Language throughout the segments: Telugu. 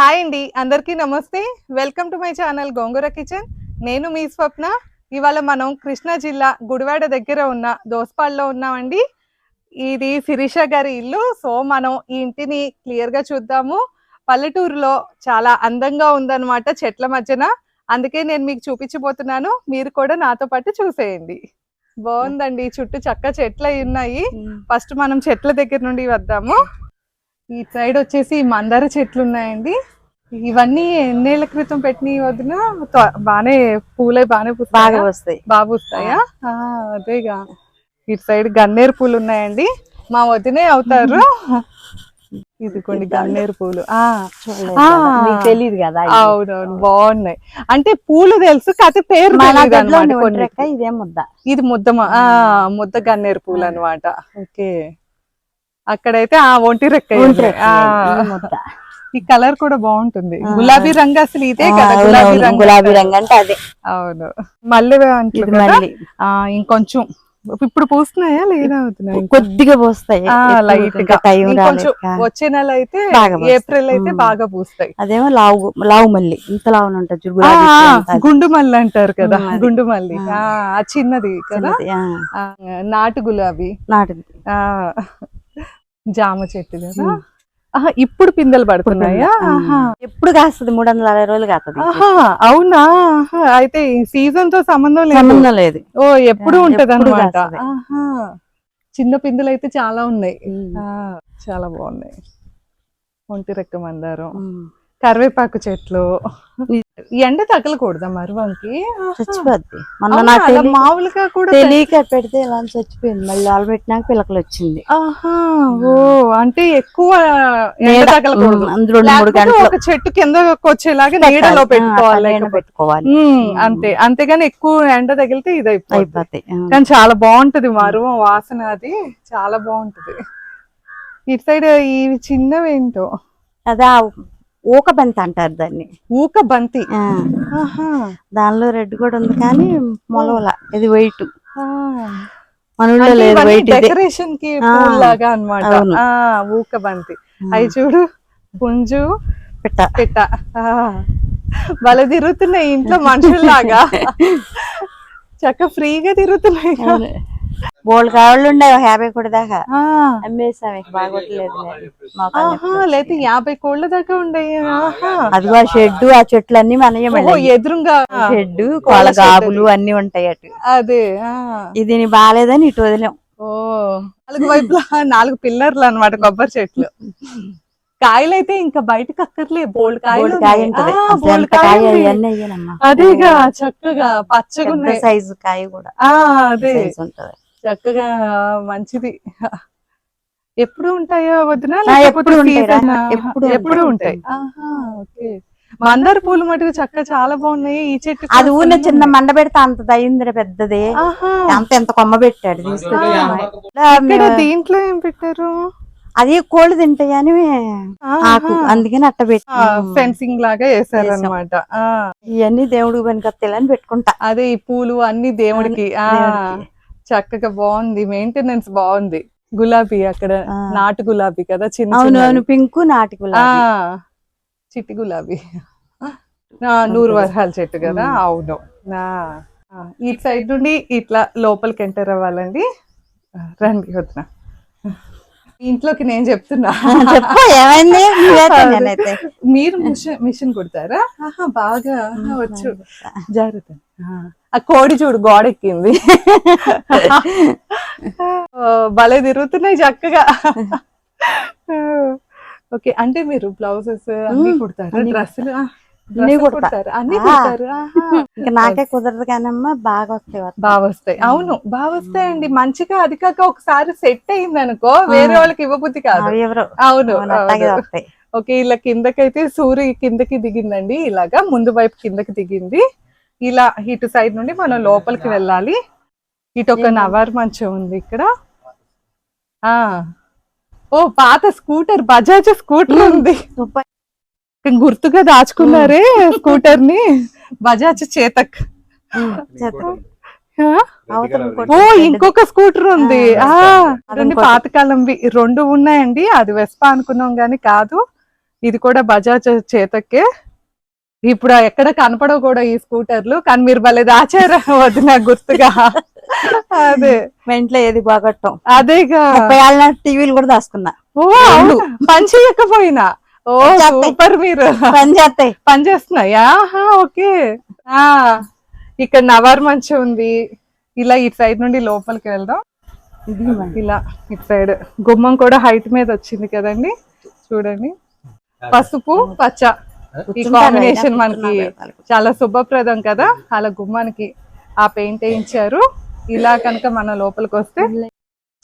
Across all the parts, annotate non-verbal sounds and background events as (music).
హాయ్ అండి అందరికీ నమస్తే. Welcome to my channel Gongura kitchen నేను మీ స్వప్న. ఇవాళ మనం కృష్ణా జిల్లా గుడివాడ దగ్గర ఉన్న దోసపాడులో ఉన్నామండి. ఇది శిరీష గారి ఇల్లు. సో మనం ఈ ఇంటిని క్లియర్గా చూద్దాము. పల్లెటూరులో చాలా అందంగా ఉందన్నమాట చెట్ల మధ్యన. అందుకే నేను మీకు చూపించబోతున్నాను. మీరు కూడా నాతో పాటు చూసేయండి. బాగుందండి చుట్టూ చక్క చెట్లు ఉన్నాయి. ఫస్ట్ మనం చెట్ల దగ్గర నుండి వద్దాము. ఈ సైడ్ వచ్చేసి మందార చెట్లు ఉన్నాయండి ఇవన్నీ ఎన్నేళ్ళ క్రితం పెట్టిన వదిన? బానే పూలే బానే బాగా వస్తాయి బాగా పూస్తాయా? ఆ, అదేగా ఇటు సైడ్ గన్నేరు పూలు ఉన్నాయండి మా వదినే అవుతారు. ఇదిగోండి గన్నేరు పూలు. తెలియదు కదా. అవునవును బాగున్నాయి. అంటే పూలు తెలుసు కాకపోతే పేరు ఇదే ముద్ద. ఇది ముద్ద ముద్ద గన్నేరు పూలు అన్నమాట. ఓకే. అక్కడైతే ఆ ఒంటి రెక్క ఈ కలర్ కూడా బాగుంటుంది. గులాబీ రంగు అసలు ఇదే కదా గులాబీ రంగు గులాబీ అంటారు. రంగు అంటే అదే. అవును. మల్లె? మళ్ళీ ఇంకొంచెం. ఇప్పుడు పూస్తున్నాయా లేదా? కొద్దిగా పోస్తాయి. లైట్గా. వచ్చే నెల అయితే. ఏప్రిల్ అయితే. బాగా పూస్తాయి. అదేమో లావు లావు మల్లి. ఇంత లావు ఉంటుంది. గుండు మల్లి అంటారు కదా. గుండు మల్లి. ఆ. చిన్నది కదా. నాటు గులాబీ. నాటిది ఆ. జామ చెట్టు కదా. ఇప్పుడు పిందెలు పడుతున్నాయా. ఎప్పుడు కాస్తుంది? మూడు వందల అరవై రోజులు కాస్తుంది. అవునా? అయితే సీజన్తో సంబంధం లేదు. సంబంధం లేదు. ఓ ఎప్పుడు ఉంటది అనమాట. చిన్న పిందులు అయితే చాలా ఉన్నాయి. చాలా బాగున్నాయి. ఒంటి రెక్క మందారం. కరివేపాకు చెట్లు. ఎండ తగలకూడదా మరువంకి. చచ్చిపోద్ది. మొన్న నాకు మామూలుగా కూడా తెలియక పెడితే ఇలా చచ్చిపోయింది. మళ్ళీ వాళ్ళు పెట్టినాక పిల్లకలు వచ్చింది. ఆహా. ఓ అంటే ఎక్కువ ఎండ తగలకూడదు. అందులో మూడు గంటలు ఒక చెట్టు కిందకి వచ్చేలాగా నీడలో పెట్టుకోవాలి. పెట్టుకోవాలి. అంతే. అంతేగాని ఎక్కువ ఎండ తగిలితే ఇది అయిపోతుంది అయిపోతాయి. కానీ చాలా బాగుంటది మరువం వాసన అది. చాలా బాగుంటది. ఇటు సైడ్ ఈ చిన్నవి ఏంటో అదే ఆ ఊక బంతి అంటారు దాన్ని. ఊక బంతి ఆ, ఆహా. దానిలో రెడ్ కూడా ఉంది కానీ మొలవల. ఇది వైట్. లేదు డెకరేషన్కి లాగా అన్నమాట. అవును. ఆ ఊక బంతి అవి చూడు పుంజు పిట్ట. పిట్ట. భలే తిరుగుతున్నాయి ఇంట్లో మనుషుల్లాగా. (laughs) చక్క ఫ్రీగా తిరుగుతున్నాయి. బోల్డ్ కాళ్ళు ఉండే యాభై కూడా దాకా. అమ్మేసాం ఇక బాగోట్లేదు లేకపోతే యాభై కోళ్ళ దాకా ఉండయి ఆహా. అదిగో ఆ షెడ్ ఆ చెట్లు అన్ని ఓహో ఎదురుగా షెడ్ కోళ్ళ గాబులు అన్ని ఉంటాయి అటు. అదే ఇది బాగాలేదని ఇటు వదిలేం. ఓ నాలుగు వైపులా నాలుగు పిల్లర్లు అన్నమాట కొబ్బరి చెట్లు. కాయలు అయితే ఇంకా బయటకు అక్కర్లే బోల్డ్ కాయలు బోల్డ్ కాయలు అదేగా చక్కగా పచ్చగా సైజు కాయ కూడా. అదే. ఉంటది. చక్కగా మంచిది. ఎప్పుడు ఉంటాయో వదిన? ఆ, ఎప్పుడు ఉంటాయి ఆహా, ఓకే. మందార పూలు మటుకు చక్క చాలా బాగున్నాయి. ఈ చెట్టు అది full చిన్న. మండ పెడితే అంత దయిందిరా పెద్దది. ఆహా. అంత ఎంత కొమ్మ పెట్టాడు తీసుకొచ్చి దీంట్లో ఏం పెట్టారు? అది కోళ్ళు తింటాయని ఆకు. అందుకని అట్ట పెట్టి. ఫెన్సింగ్ లాగా వేసారు అనమాట ఇవన్నీ దేవుడికి పనికొస్తాయని పెట్టుకుంటా. అదే ఈ పూలు అన్ని దేవుడికి. ఆ. దేవుడికి. చక్కగా బాగుంది మెయింటెనెన్స్ బాగుంది. గులాబీ అక్కడ. నాటు గులాబీ కదా చిన్న అవును చిన్నవి. అవును పింక్ నాటి గులాబీ. చిట్టి గులాబీ. నూరు వరహాల చెట్టు కదా. అవును. ఈ సైడ్ నుండి ఇట్లా లోపలికి ఎంటర్ అవ్వాలండి. రండి వద్దున ఇంట్లోకి నేను చెప్తున్నా. (laughs) చెప్పు ఏమైంది? నువ్వైతే (laughs) నేనైతే. మీరు మిషన్ మిషన్ కుడతారా? ఆహా బాగా వచ్చు. జాగ్రత్త. ఆ, కోడి చూడు గోడ ఎక్కింది. (laughs) భలే తిరుగుతున్నాయి చక్కగా. ఓకే అంటే మీరు బ్లౌజెస్ అన్ని. కుడతారా? డ్రెస్సులు? అన్ని కుడతా. కుడతారు అన్ని ఆ. కుడతారు. ఆహా. ఇంకా నాకే కుదరదు కానమ్మా బాగా వస్తాయి. బాగా వస్తాయి అవును బాగా వస్తాయండి మంచిగా అది కాక ఒకసారి సెట్ అయింది అనుకో వేరే వాళ్ళకి ఇవ్వబుద్ధి కాదు. ఎవరు? అవును ఓకే ఇలా కిందకైతే సూర్య కిందకి దిగిందండి. ఇలాగా ముందు వైపు కిందకి దిగింది. ఇలా ఇటు సైడ్ నుండి మనం లోపలికి వెళ్ళాలి. ఇటు ఒక నవర్ మంచం ఉంది ఇక్కడ. ఆ. ఓ పాత స్కూటర్ బజాజ్ స్కూటర్ ఉంది. గుర్తుగా దాచుకున్నారే స్కూటర్ని బజాజ్ చేతక్. ఓ. ఇంకొక స్కూటర్ ఉంది. ఆ, రెండు. పాతకాలంవి రెండు ఉన్నాయండి. అది వెస్పా అనుకున్నాం గానీ కాదు. ఇది కూడా బజాజ్ చేతక్కే. ఇప్పుడు ఎక్కడ కనపడవు కూడా ఈ స్కూటర్లు. కానీ మీరు భలే దాచారు వదిన గుర్తుగా. అదే. మా ఇంట్లో ఏది బాగొట్టం. అదేగా. టీవీలు కూడా దాచుకున్నా. ఓ అవునా? పని చేయకపోయినా? ఓ. సూపర్ మీరు. పని చేస్తాయి పని చేస్తున్నాయా ఆహా, ఓకే. ఆ ఇక్కడ నవార్ మంచి ఉంది. ఇలా ఇటు సైడ్ నుండి లోపలికి వెళ్దాం. ఇలా ఇటు సైడ్. గుమ్మం కూడా హైట్ మీద వచ్చింది కదండి. చూడండి. పసుపు పచ్చ. ఈ కాంబినేషన్ మనకి. చాలా శుభప్రదం కదా. అలా గుమ్మానికి ఆ పెయింట్ వేయించారు. ఇలా కనుక మన లోపలికి వస్తే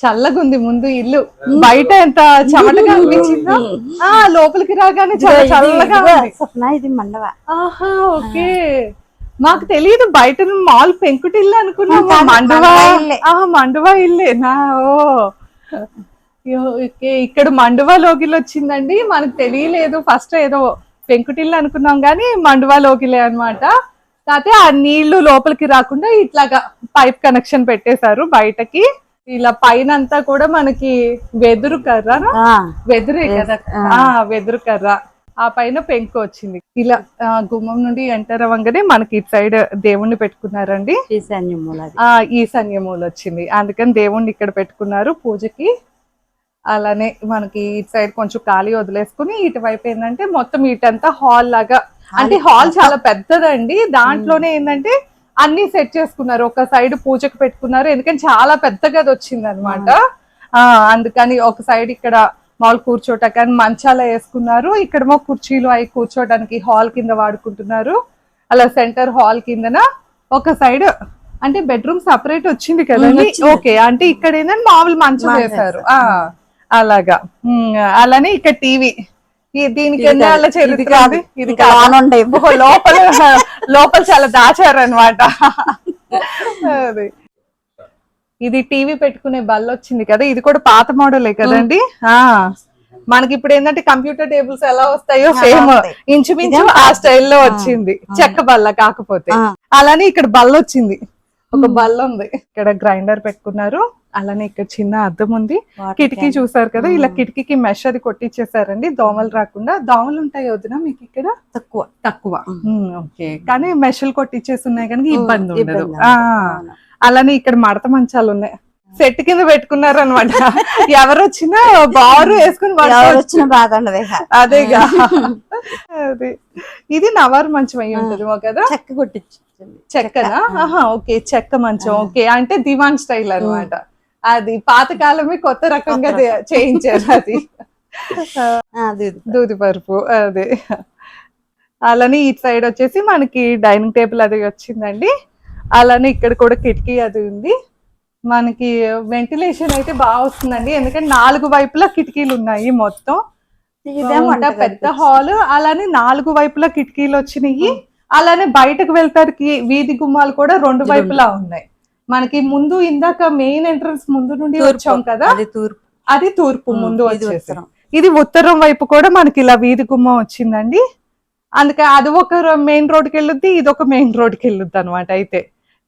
చల్లగుంది ముందు ఇల్లు. బయట ఎంత చెమటగా అనిపించిందో? ఆ లోపలికి రాగానే చాలా చల్లగా ఉంది. ఇది మండవ. ఆహా ఓకే. మాకు తెలియదు బయట మాల్ అనుకున్నాము మండువా మండువా ఇల్లే. ఆ మండువా ఇల్లే. నా ఓ. ఓకే. ఇక్కడ మండువా లోగిల్ వచ్చిందండి. మనకు తెలియలేదు. ఫస్ట్ ఏదో పెంకుటిల్లు అనుకున్నాం కానీ మండువా లోగిలే అన్నమాట. కాకపోతే ఆ నీళ్ళు లోపలికి రాకుండా ఇట్లాగా పైప్ కనెక్షన్ పెట్టేశారు బయటకి. ఇలా పైన అంతా కూడా మనకి వెదురు కర్ర వెదురే కదా. ఆ. వెదురు కర్ర. ఆ పైన పెంకు వచ్చింది. ఇలా ఆ, గుమ్మం నుండి ఎంటర్ అవ్వగానే మనకి ఇటు సైడ్ దేవుణ్ణి పెట్టుకున్నారండి. ఆ ఈశాన్యమూలు వచ్చింది. అందుకని దేవుణ్ణి ఇక్కడ పెట్టుకున్నారు పూజకి. అలానే మనకి ఇటు సైడ్ కొంచెం ఖాళీ వదిలేసుకుని ఇటువైపు ఏంటంటే మొత్తం ఇటంతా హాల్ లాగా. అంటే హాల్ చాలా పెద్దదండి. దాంట్లోనే ఏంటంటే అన్ని సెట్ చేసుకున్నారు. ఒక సైడ్ పూజకు పెట్టుకున్నారు. ఎందుకంటే చాలా పెద్ద గది వచ్చింది అనమాట అందుకని ఒక సైడ్ ఇక్కడ మాల్ కూర్చోటానికి అని మంచాల వేసుకున్నారు. ఇక్కడేమో కుర్చీలు అవి కూర్చోటానికి హాల్ కింద వాడుకుంటున్నారు. అలా సెంటర్ హాల్ కిందన ఒక సైడ్ అంటే బెడ్రూమ్ సపరేట్ వచ్చింది కదండి? ఓకే అంటే ఇక్కడ ఏంటంటే మామూలు మంచం వేశారు. ఆ అలాగా. అలానే ఇక్కడ టీవీ దీనికి ఎన్ని ఏళ్ళ చరిత్ర? ఇది కాదా? ఉంటాయి. ఓహో, లోపల (laughs) లోపల చాలా దాచారనమాట అది. ఇది టీవీ పెట్టుకునే బల్ల వచ్చింది కదా ఇది కూడా పాత మోడలే కదండి? ఆ. మనకి ఇప్పుడు ఏంటంటే కంప్యూటర్ టేబుల్స్ ఎలా వస్తాయో సేమ్. ఇంచుమించు ఆ స్టైల్లో వచ్చింది. చెక్క బల్ల కాకపోతే. అలానే ఇక్కడ బల్ల వచ్చింది. ఒక బల్ల ఉంది. ఇక్కడ గ్రైండర్ పెట్టుకున్నారు. అలానే ఇక్కడ చిన్న అద్దం ఉంది. కిటికీ చూసారు కదా ఇలా కిటికీకి మెష్ అది కొట్టించేసారండి దోమలు రాకుండా. దోమలు ఉంటాయి వదిన మీకు ఇక్కడ? తక్కువ. తక్కువ. ఓకే. కానీ మెషలు కొట్టించేసి ఉన్నాయి కనుక ఇబ్బంది ఉండదు. అలానే ఇక్కడ మడత మంచాలు ఉన్నాయి. సెట్ కింద పెట్టుకున్నారు అనమాట (laughs) ఎవరు వచ్చినా బారు వేసుకుని. వచ్చినా బాధ. అదేగా. అదే. ఇది నవారు మంచం అయి ఉంటుంది కదా చెక్క కొట్టించింది. చెక్కనా? ఓకే. చెక్క మంచం. ఓకే. అంటే దివాన్ స్టైల్ అన్నమాట. అది పాతకాలమే కొత్త రకంగా (laughs) చేయించారు అది. దూది పరుపు అదే. అలానే ఈ సైడ్ వచ్చేసి మనకి డైనింగ్ టేబుల్ అది వచ్చిందండి. అలానే ఇక్కడ కూడా కిటికీ అది ఉంది. మనకి వెంటిలేషన్ అయితే బాగా వస్తుందండి. ఎందుకంటే నాలుగు వైపులా కిటికీలు ఉన్నాయి మొత్తం. ఇదేమో ఇంకా వంటగది. పెద్ద హాల్ అలానే నాలుగు వైపులా కిటికీలు వచ్చినాయి. అలానే బయటకు వెళ్తానికి వీధి గుమ్మాలు కూడా రెండు. వైపులా ఉన్నాయి. మనకి ముందు ఇందాక మెయిన్ ఎంట్రన్స్ ముందు నుండి. వచ్చాం కదా? అది తూర్పు. అది తూర్పు ముందు ఇది వచ్చేసి. ఉత్తరం. ఇది ఉత్తరం వైపు కూడా మనకి ఇలా వీధి గుమ్మం వచ్చిందండి. అందుకే అది ఒక మెయిన్ రోడ్కి వెళ్ళొద్ది ఇది ఒక మెయిన్ రోడ్కి వెళ్ళొద్ది అనమాట అయితే.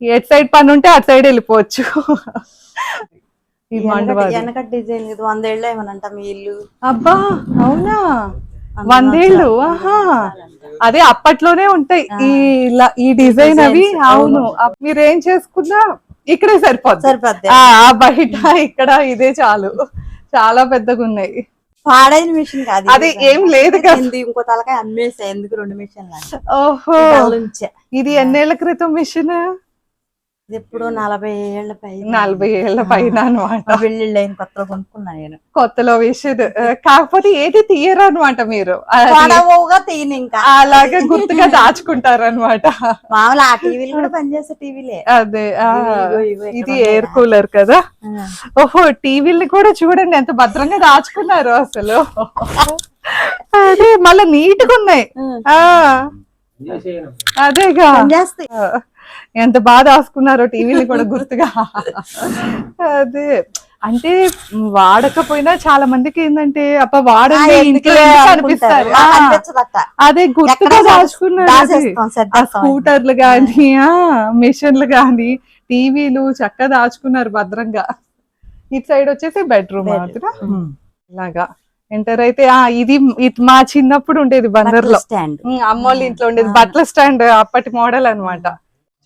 ఎట్ సైడ్ పని ఉంటే అటు సైడ్ వెళ్ళిపోవచ్చు. ఈ వెనక డిజైన్ ఇది వందేళ్ళు ఏమనంట? మీ ఇల్లు. అబ్బా అవునా? వందేళ్ళు ఆహా. అదే అప్పట్లోనే ఉంటాయి. ఈ ఈ డిజైన్ అవి. అవును. మీరు ఏం చేసుకున్నా ఇక్కడే సరిపోద్ది. సరిపోద్ది. ఆ బయట ఇక్కడ ఇదే చాలు. చాలా పెద్దగా ఉన్నాయి పాడైన మిషన్ కాదు అది ఏం లేదు కదా. ఇంకో తలకాయ అమ్మేసా. ఎందుకు రెండు మిషన్లు ఓహో. ఇది ఎన్నేళ్ళ క్రితం మిషన్? ఇది ఎప్పుడు నలభై ఏళ్ళ పై నలభై ఏళ్ళ పైన అనమాట పెళ్ళిళ్ళు అయిన కొత్తలో కొనుక్కున్నా నేను. కొత్తలో విషయం కాకపోతే ఏది తీయరు అనమాట మీరు. తీయను ఇంకా. అలాగే గుర్తుగా దాచుకుంటారు అనమాట మామూలు ఆ టీవీలు కూడా పనిచేసే టీవీలే. అదే ఇది ఎయిర్ కూలర్ కదా. ఓహో టీవీల్ని కూడా చూడండి ఎంత భద్రంగా దాచుకున్నారు అసలు. అదే మళ్ళీ నీట్గా ఉన్నాయి. ఆ. అదేగా. ఎంత బాగా దాచుకున్నారో టీవీని కూడా గుర్తుగా. అదే. అంటే వాడకపోయినా చాలా మందికి ఏంటంటే అప్ప వాడండి. అనిపిస్తారు. అదే గుర్తుగా దాచుకున్నారు. స్కూటర్లు గాని ఆ మిషన్లు గాని టీవీలు చక్కగా దాచుకున్నారు భద్రంగా. ఇటు సైడ్ వచ్చేసి బెడ్రూమ్. మాత్రం ఇలాగా. ఎంటర్ అయితే ఆ ఇది మా చిన్నప్పుడు ఉండేది బందర్లో. స్టాండ్. ఉమ్, అమ్మోళ్ళ ఇంట్లో ఉండేది. బట్టల స్టాండ్ అప్పటి మోడల్ అన్నమాట.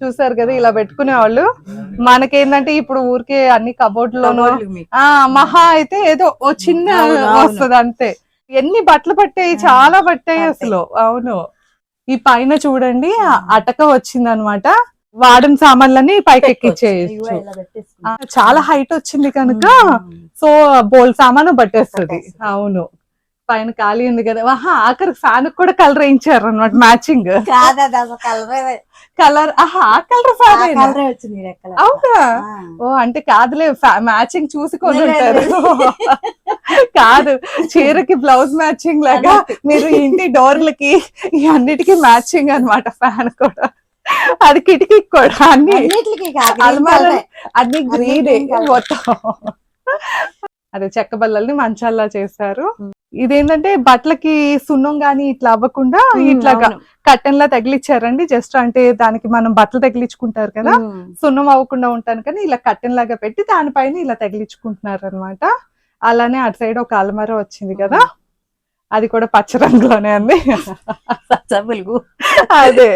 చూసారు కదా ఇలా పెట్టుకునే వాళ్ళు మనకేందంటే ఇప్పుడు ఊరికే అన్ని కబోర్డ్ లోనూ ఆ మహా అయితే ఏదో ఓ చిన్న. వస్తుంది అంతే. ఎన్ని బట్టలు పట్టాయి? చాలా పట్టాయి. అసలు. అవును. ఈ పైన చూడండి అటక వచ్చింది అనమాట వాడిన సామాన్లన్నీ పైకి ఎక్కిచ్చేయచ్చు. చాలా హైట్ వచ్చింది కనుక సో బోల్ సామాను పట్టేస్తది. అవును. పైన ఖాళీ ఉంది కదా ఆహా ఆఖరికి ఫ్యాన్ కూడా కలర్ వేయించారు అనమాట మ్యాచింగ్ కలరే కలర్ ఆహా ఆ కలర్ ఫ్యాన్. అవునా. ఓ అంటే కాదులే మ్యాచింగ్ చూసి కొని ఉంటారు కాదు చీరకి బ్లౌజ్ మ్యాచింగ్ లాగా మీరు ఇంటి డోర్లకి ఈ అన్నిటికీ మ్యాచింగ్ అన్నమాట ఫ్యాన్ కూడా అది కిటికీకి కూడా అన్ని అల్మారా. అన్ని గ్రీన్. మొత్తం అదే చెక్క బల్లల్ని మంచాల్లా చేస్తారు ఉమ్. ఇదేంటంటే బట్టలకి సున్నం గాని ఇట్లా అవ్వకుండా ఇట్లాగా అవును. కట్టెన్ లా తగిలిచ్చారండి. జస్ట్ అంటే దానికి మనం బట్టలు తగిలించుకుంటారు కదా. సున్నం అవ్వకుండా ఉంటాను కానీ ఇలా కట్టెన్ లాగా పెట్టి దానిపైన ఇలా తగిలించుకుంటున్నారు అనమాట అలానే అటు సైడ్ ఒక అలమర వచ్చింది కదా. అది కూడా పచ్చ రంగులోనే ఉంది సబ్బులుగు. అదే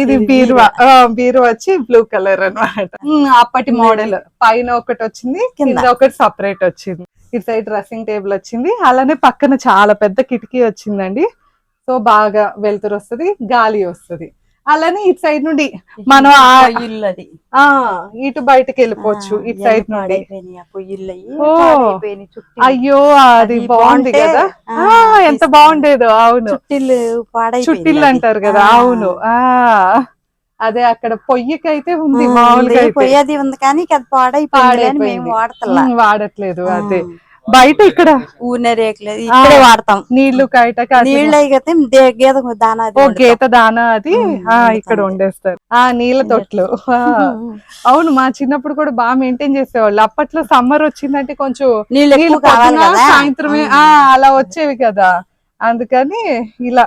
ఇది బీరువా. బీరువా. వచ్చి బ్లూ కలర్ అన్నమాట. ఉమ్, అప్పటి మోడల్ పైన ఒకటి వచ్చింది కింద. కింద ఒకటి సపరేట్ వచ్చింది. ఇటు సైడ్ డ్రెస్సింగ్ టేబుల్ వచ్చింది. అలానే పక్కన చాలా పెద్ద కిటికీ వచ్చిందండి. సో బాగా వెలుతురు వస్తది గాలి వస్తది. అలానే ఇటు సైడ్ నుండి (laughs) మనం ఆ- పొయ్యిళ్ళు అది. ఆ ఇటు బయటకి వెళ్ళిపోవచ్చు ఇటు సైడ్ నుండి అయ్యి అది అది బాగుంది కదా ఎంత. బాగుండేదో అవును చుట్టిల్లు అది. అంటారు కదా. అవును ఆ అదే అక్కడ పొయ్యికి అయితే ఉంది మామూలుగా ఉంది, అయితే పొయ్యేది ఉంది కానీ అది పాడైపోయింది. మేము వాడట్లేదు. అదే బయట ఇక్కడ? ఊనే రేకులేదు ఇక్కడే. వాడతాం. నీళ్ళు కాయటక అది నీళ్ళు గేద దానా ఓ. గీత దాన అది? ఇక్కడ. వండేస్తారు. ఆ నీళ్ళ తొట్లు. అవును మా చిన్నప్పుడు కూడా బాగా మెయింటైన్ చేసేవాళ్ళు. అప్పట్లో సమ్మర్ వచ్చిందంటే కొంచెం నీళ్ళు సాయంత్రమే అలా వచ్చేవి కదా. అందుకని ఇలా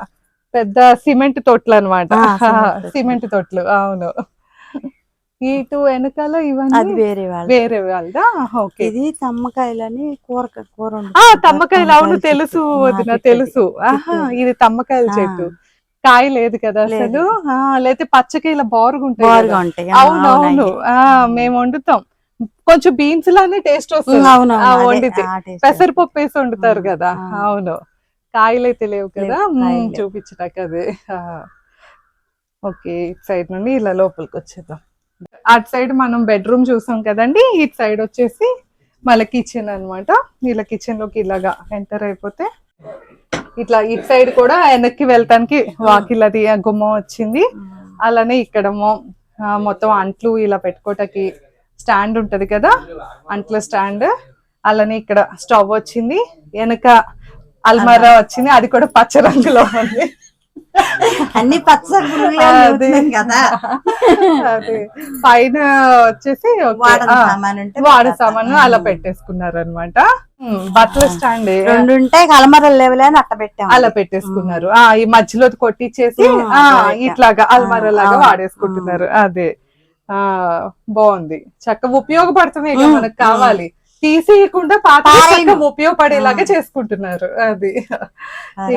పెద్ద సిమెంట్ తొట్లు అనమాట సిమెంట్ తొట్లు. సిమెంట్ ఇటు వెనకాల అది ఇవన్నీ వేరే వాళ్ళు వేరే వాళ్ళదా ఓకే ఇది తమ్మకాయలని కూర కూర. తమ్మకాయలు అవును తెలుసు వదిన తెలుసు. ఆహా. ఇది తమ్మకాయల. చెట్టు కాయ లేదు కదా లేదు. అసలు లేతే పచ్చకాయల బారుగా ఉంటాయి బారుగా కదా. ఉంటాయి అవును అవును అవునండి. ఆ మేము వండుతాం కొంచెం బీన్స్ లానే టేస్ట్ వస్తుంది వండితే. పెసరపప్పు వేసి వండుతారు కదా. అవును కాయలైతే లేవు కదా లేవు, కాయలు లేవు. చూపించటాక అదే. ఓకే ఇటు సైడ్ నుండి ఇలా లోపలికి వచ్చేద్దాం అటు సైడ్ మనం బెడ్రూమ్ చూసాం కదండి ఇటు సైడ్ వచ్చేసి మళ్ళీ కిచెన్ అన్నమాట. ఇలా కిచెన్లోకి ఇలాగా ఎంటర్ అయిపోతే ఇట్లా ఇటు సైడ్ కూడా వెనక్కి వెళ్ళటానికి వాకిల్ అది గుమ్మం వచ్చింది. అలానే ఇక్కడ మొత్తం అంట్లు ఇలా పెట్టుకోవటానికి స్టాండ్ ఉంటది కదా అంట్ల స్టాండ్ అలానే ఇక్కడ స్టవ్ వచ్చింది వెనక అల్మారా వచ్చింది అది కూడా పచ్చ రంగులో ఉంది. అన్ని పచ్చ పురుగులే అది. నూరుతున్నాం కదా. అదే. పైన వచ్చేసి వాడే. సామాను అలా పెట్టేసుకున్నారు అనమాట బట్టల స్టాండ్. రెండు ఉంటే కలమరలు లేవులే అని అట్ట పెట్టాం. అలా పెట్టేసుకున్నారు. ఆ ఈ మధ్యలో కొట్టించేసి. ఇట్లాగా అల్మారా లాగా. వాడేసుకుంటున్నారు. అదే. ఆ బాగుంది. చక్కగా ఉమ్, మనకు కావాలి. తీసేయకుండా పాత ఉపయోగపడేలాగా. చేసుకుంటున్నారు. అది.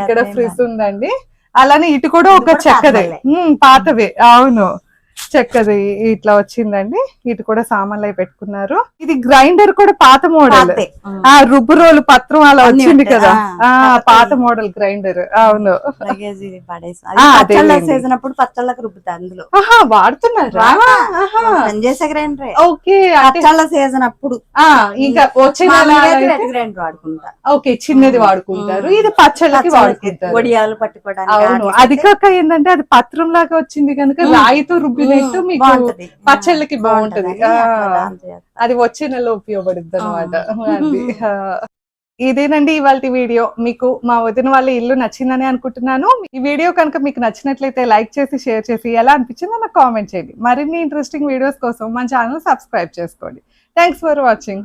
ఇక్కడ ఫ్రిజ్ ఉందండి. అలానే ఇటు కూడా ఒక చెక్కదే. పాతవే. అవును. చెక్కది ఇట్లా వచ్చిందండి. ఇటు కూడా సామాన్లు అవి పెట్టుకున్నారు. ఇది గ్రైండర్ కూడా పాత మోడల్. ఆ రుబ్బు రోలు పత్రం అలా వచ్చింది. కదా. ఆ. పాత మోడల్ గ్రైండర్. అవును. చేసినప్పుడు పచ్చళ్ళకి రుబ్బుతా అందులో. వాడుతున్నారా. పనిచేసే గ్రైండరే. ఓకే పచ్చళ్ళ ఇంకా వచ్చే గ్రైండర్ వాడుకుంటా. ఓకే చిన్నది వాడుకుంటారు. ఇది పచ్చళ్ళకి వాడుకుంటారు. వడియాలు పట్టుకోవడానికి అవును. అది కాక ఏంటంటే అది పత్రం లాగా వచ్చింది కనుక. రాయితో రుబ్బినట్టు ఉమ్, మీకు. పచ్చళ్ళకి బాగుంటది. అది. వచ్చే నెల ఉపయోగపడుద్ది అనమాట. (laughs) ఇదేనండి ఇవాళ వీడియో. మీకు మా వదిన వాళ్ళ ఇల్లు నచ్చిందని అనుకుంటున్నాను. ఈ వీడియో కనుక మీకు నచ్చినట్లయితే లైక్ చేసి షేర్ చేసి ఎలా అనిపించిందో నాకు కామెంట్ చేయండి. మరిన్ని ఇంట్రెస్టింగ్ వీడియోస్ కోసం మన ఛానల్ సబ్స్క్రైబ్ చేసుకోండి. Thanks for watching.